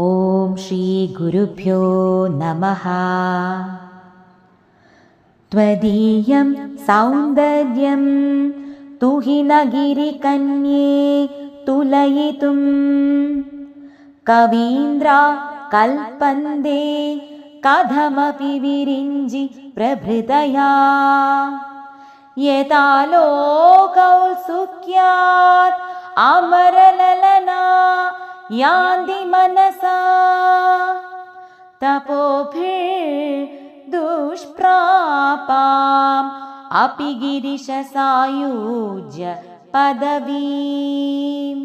ॐ श्रीगुरुभ्यो नमः। त्वदीयं सौन्दर्यं तुहिनगिरिकन्ये तुलयितुं। कवीन्द्रा कल्पन्ते कथमपि विरिञ्जि प्रभृतया। यथा लोकौत्सुक्यात् अमरललना यान्ति मनसा तपोभिर्दुष्प्रापाम् अपि गिरिशसायुज्य पदवीम्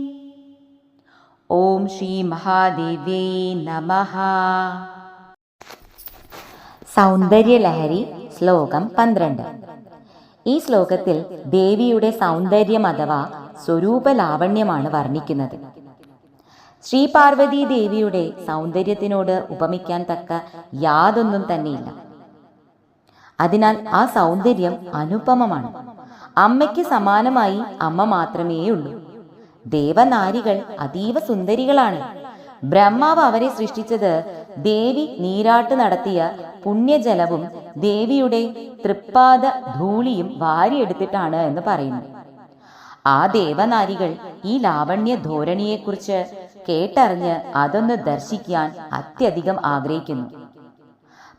ॐ ശ്രീമഹാദേവ്യേ നമഃ സൗന്ദര്യലഹരി ശ്ലോകം പന്ത്രണ്ട് ഈ ശ്ലോകത്തിൽ ദേവിയുടെ സൗന്ദര്യം അഥവാ സ്വരൂപ ലാവണ്യമാണ് വർണ്ണിക്കുന്നത് ശ്രീ പാർവതി ദേവിയുടെ സൗന്ദര്യത്തിനോട് ഉപമിക്കാൻ തക്ക യാതൊന്നും തന്നെയില്ല. അതിനാൽ ആ സൗന്ദര്യം അനുപമമാണ്. അമ്മയ്ക്ക് സമാനമായി അമ്മ മാത്രമേ ഉള്ളൂ ദേവനാരികൾ അതീവ സുന്ദരികളാണ്. ബ്രഹ്മാവ് അവരെ സൃഷ്ടിച്ചത് ദേവി നീരാട്ട് നടത്തിയ പുണ്യജലവും ദേവിയുടെ തൃപ്പാദ ധൂളിയും വാരിയെടുത്തിട്ടാണ് എന്ന് പറയുന്നു. ആ ദേവനാരികൾ ഈ ലാവണ്യ ധോരണിയെക്കുറിച്ച് കേട്ടറിഞ്ഞ് അതൊന്ന് ദർശിക്കാൻ അത്യധികം ആഗ്രഹിക്കുന്നു.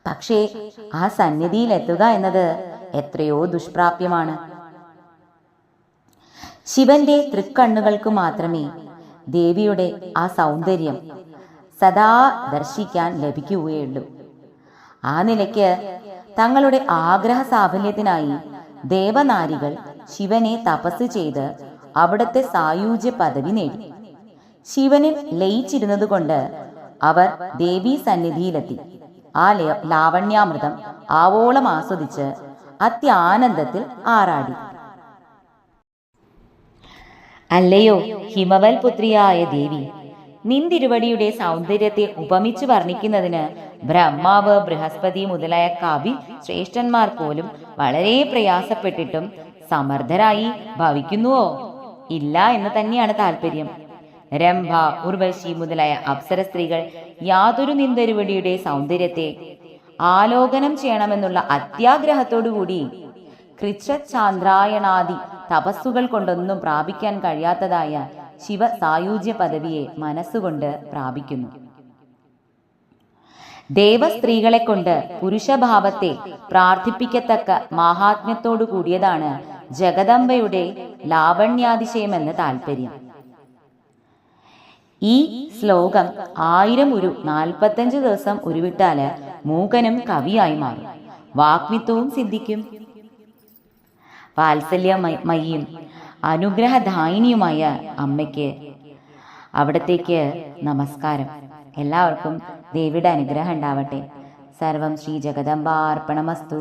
പക്ഷേ ആ സന്നിധിയിലെത്തുക എന്നത് എത്രയോ ദുഷ്പ്രാപ്യമാണ്. ശിവന്റെ തൃക്കണ്ണുകൾക്ക് മാത്രമേ ദേവിയുടെ ആ സൗന്ദര്യം സദാ ദർശിക്കാൻ ലഭിക്കുകയുള്ളൂ. ആ നിലയ്ക്ക് തങ്ങളുടെ ആഗ്രഹ സാഫല്യത്തിനായി ദേവനാരികൾ ശിവനെ തപസ് ചെയ്ത് അവിടുത്തെ സായുജ്യ പദവി നേടി. ശിവനിൽ ലയിച്ചിരുന്നത് കൊണ്ട് അവർ ദേവീ സന്നിധിയിലെത്തി. ആ ലാവണ്യാമൃതം ആവോളം ആസ്വദിച്ച് അത്യാനന്ദത്തിൽ ആറാടി. അല്ലയോ ഹിമവൽ പുത്രിയായ ദേവി നിന്തിരുവടിയുടെ സൗന്ദര്യത്തെ ഉപമിച്ചു വർണിക്കുന്നതിന് ബ്രഹ്മാവ് ബൃഹസ്പതി മുതലായ കവി ശ്രേഷ്ഠന്മാർ പോലും വളരെ പ്രയാസപ്പെട്ടിട്ടും സമർത്ഥരായി ഭവിക്കുന്നുവോ? ഇല്ല എന്ന് തന്നെയാണ് താല്പര്യം രംഭ ഉർവശി മുതലായ അപ്സര സ്ത്രീകൾ യാതൊരു നിന്ദരുവടിയുടെ സൗന്ദര്യത്തെ ആലോകനം ചെയ്യണമെന്നുള്ള അത്യാഗ്രഹത്തോടുകൂടി കൃച്ഛാന്ദ്രായണാദി തപസ്സുകൾ കൊണ്ടൊന്നും പ്രാപിക്കാൻ കഴിയാത്തതായ ശിവ സായുജ്യ പദവിയെ മനസ്സുകൊണ്ട് പ്രാപിക്കുന്നു. ദേവസ്ത്രീകളെ കൊണ്ട് പുരുഷഭാവത്തെ പ്രാർത്ഥിപ്പിക്കത്തക്ക മാഹാത്മ്യത്തോടു കൂടിയതാണ് ജഗദംബയുടെ ലാവണ്യാതിശയമെന്ന് താല്പര്യം ഈ ശ്ലോകം ആയിരം ഒരു നാൽപ്പത്തഞ്ച് ദിവസം ഉരുവിട്ടാൽ മൂകനും കവിയായി മാറും. വാഗ്മിത്വവും സിദ്ധിക്കും. വാത്സല്യമയും അനുഗ്രഹദായിനിയുമായ അമ്മയ്ക്ക് അവിടത്തേക്ക് നമസ്കാരം. എല്ലാവർക്കും ദേവിയുടെ അനുഗ്രഹം ഉണ്ടാവട്ടെ. സർവം ശ്രീ ജഗദംബാർപ്പണമസ്തു.